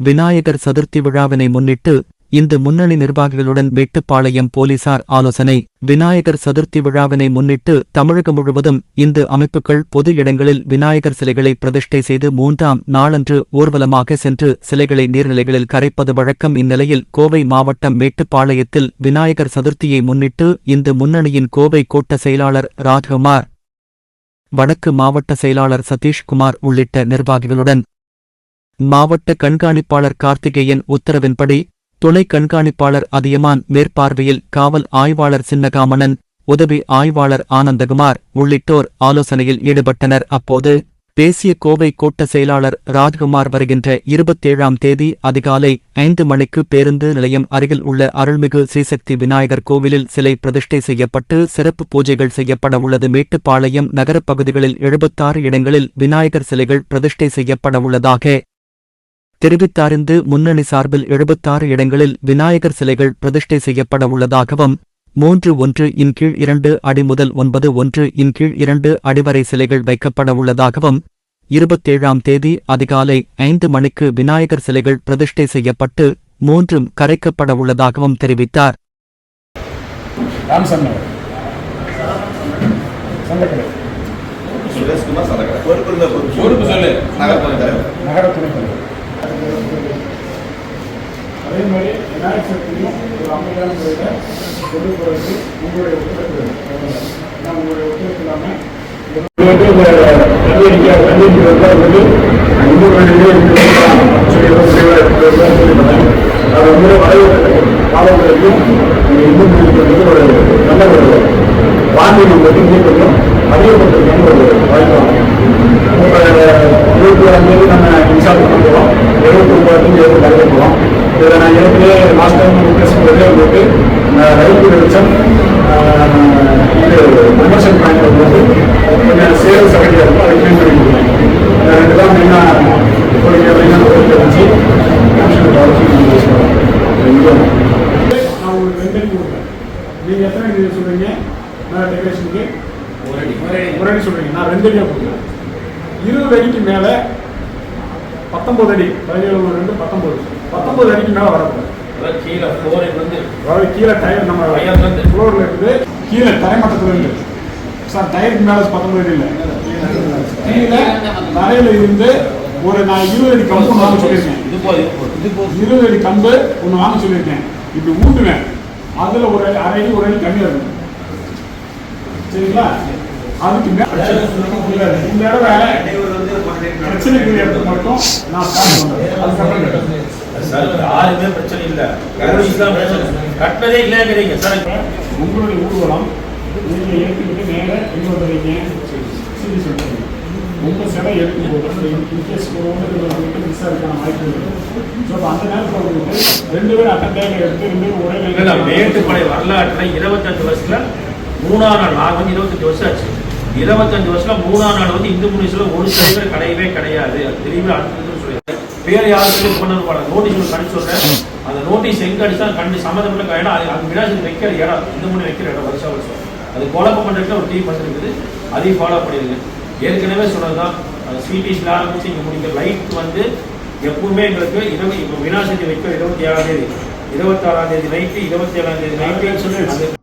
விநாயகர் சதுர்த்தி விழாவினை முன்னிட்டு இந்து முன்னணி நிர்வாகிகளுடன் மேட்டுப்பாளையம் போலீசார் ஆலோசனை. விநாயகர் சதுர்த்தி விழாவினை முன்னிட்டு தமிழகம் முழுவதும் இந்து அமைப்புகள் பொது இடங்களில் விநாயகர் சிலைகளை பிரதிஷ்டை செய்து மூன்றாம் நாளன்று ஊர்வலமாக சென்று சிலைகளை நீர்நிலைகளில் கரைப்பது வழக்கம். இந்நிலையில் கோவை மாவட்டம் மேட்டுப்பாளையத்தில் விநாயகர் சதுர்த்தியை முன்னிட்டு இந்து முன்னணியின் கோவை கோட்ட செயலாளர் ராஜ்குமார் வடக்கு மாவட்ட செயலாளர் சதீஷ்குமார் உள்ளிட்ட நிர்வாகிகளுடன் மாவட்ட கண்காணிப்பாளர் கார்த்திகேயன் உத்தரவின்படி துணை கண்காணிப்பாளர் அதியமான் மேற்பார்வையில் காவல் ஆய்வாளர் சின்னகாமணன் உதவி ஆய்வாளர் ஆனந்தகுமார் உள்ளிட்டோர் ஆலோசனையில் ஈடுபட்டனர். அப்போது பேசிய கோவை கோட்ட செயலாளர் ராஜ்குமார் வருகின்ற இருபத்தேழாம் தேதி அதிகாலை ஐந்து மணிக்கு பேருந்து நிலையம் அருகில் உள்ள அருள்மிகு ஸ்ரீசக்தி விநாயகர் கோவிலில் சிலை பிரதிஷ்டை செய்யப்பட்டு சிறப்பு பூஜைகள் செய்யப்பட உள்ளது. மேட்டுப்பாளையம் நகரப் பகுதிகளில் எழுபத்தாறு இடங்களில் விநாயகர் சிலைகள் பிரதிஷ்டை செய்யப்பட உள்ளதாக தெரிவித்தாரிந்து முன்னணி சார்பில் எழுபத்தாறு இடங்களில் விநாயகர் சிலைகள் பிரதிஷ்டை செய்யப்பட உள்ளதாகவும் மூன்று ஒன்று இன் கீழ் இரண்டு அடி முதல் ஒன்பது ஒன்று இன் கீழ் இரண்டு அடி வரை சிலைகள் வைக்கப்பட உள்ளதாகவும் இருபத்தேழாம் தேதி அதிகாலை ஐந்து மணிக்கு விநாயகர் சிலைகள் பிரதிஷ்டை செய்யப்பட்டு மூன்றும் கரைக்கப்பட உள்ளதாகவும் தெரிவித்தார். சுரேஷ்குமார் நகர துணைத் தலைவர். அதே மாதிரி விநாயகர் சக்தியும் ஒரு அமைதியான முறையில் கொண்டு போகிறது உங்களுடைய ஒத்துழைப்பு ஏன்னா உங்களுடைய ஒத்துழைப்பு இல்லாமல் அது வந்து வரவேற்க இந்து ஒரு நல்ல ஒரு வானிலை பற்றி கொஞ்சம் அதிகப்படுத்துறதுக்கு ஒரு இருபத்தி உங்களுக்கு ரயில் வெளிச்சம் இது கமர்ஷியல் பேங்க் வந்து கொஞ்சம் சேல்ஸ் சகதியாக இருக்கும் அதை க்ளீன் பண்ணி இந்த ரெண்டு தான் மெயினாக கோரிக்கை மெயினாக கோரிக்கை வச்சு கமிஷன் நான் உங்களுக்கு ரெண்டு அடி கொடுக்குறேன் நீங்கள் எத்தனை அடி சொல்கிறீங்க நான் டெக்கரேஷனுக்கு ஒரு அடி சொல்கிறீங்க நான் ரெண்டு அடியாக கொடுக்குறேன். இருபது அடிக்கு மேலே பத்தொம்பது அடி. பதினேழு ரெண்டு பத்தொம்பது பத்தொம்பது அடிக்கு மேலே வரக்கூடாது. கீழே ஃப்ளோரிங் வந்து அதாவது கீழே டயர் நம்ம இருந்து. ஃப்ளோரில் இருந்து கீழே தரைமட்டத்தில் இருந்து. சார் டயருக்கு மேலே பத்தொம்பது அடி இல்லை. கீழே தரையில் இருந்து ஒரு நான் இருபது அடி கம்பு ஒன்று வாங்க சொல்லியிருக்கேன். இது போதும் இது போதும் இருபது அடி கம்பு ஒன்று வாங்க சொல்லியிருக்கேன். இப்படி ஊட்டுவேன். அதில் ஒரு அரை அடி ஒரு அடி கம்மியாக இருக்கும். சரிங்களா? அதுக்கு மேலே இந்த இடம் பிரச்சனைக்குரிய இடத்துக்கு மட்டும் நான் அதுக்கப்புறம் கேட்டேன். சார் யாருமே பிரச்சனை இல்லை. கட்டினதே இல்லைங்கிறீங்க சார். உங்களுடைய ஊர்வலம் நீங்க ஏற்றுக்கிட்டு நேர எங்க வந்துடுறீங்க சரி சொல்றீங்க உங்க சிலை எடுக்கும் போது இன்கேஸ் ஒரு ஒன்று மிஸ் வாய்ப்பு ஸோ அப்போ அந்த நேரத்தில் வந்துட்டு ரெண்டு பேரும் எடுத்து ரெண்டு பேரும் ஒரே இல்லை மேட்டுப்படை வரலாற்றில் இருபத்தஞ்சு வருஷத்துல மூணாம் நாள் நான் வந்து இருபத்தஞ்சு வருஷம் ஆச்சு. இருபத்தஞ்சு வருஷத்துல மூணாம் நாள் வந்து இந்து முனிசில ஒரு தலைவர் கிடையவே கிடையாது. அது தெளிவாக அடுத்தது சொல்லியிருக்கேன் பேர் யாருக்கு கொண்டு போட நோட்டீஸ் ஒன்று கணிச்சு சொல்றேன். அந்த நோட்டீஸ் எங்க அடிச்சா கண்டு சம்மந்தப்பட்ட இடம் அது அது வினாசி வைக்கிற இடம். இந்து முனி வைக்கிற இடம் வருஷம் வருஷம். அது குழப்பம் பண்ணுறதுக்கு ஒரு டீம் வந்துருக்குது. அதையும் ஃபாலோ பண்ணிடுங்க. ஏற்கனவே சொன்னதுதான். சிடிஸ்ல ஆரம்பிச்சு இங்கே முடிக்கிற லைட் வந்து எப்பவுமே எங்களுக்கு இரவு இப்போ வினாசதி வைக்க இருபத்தி ஏழாம் தேதி. இருபத்தாறாம் தேதி நைட்டு இருபத்தி ஏழாம் தேதி நைட்டு சொல்லி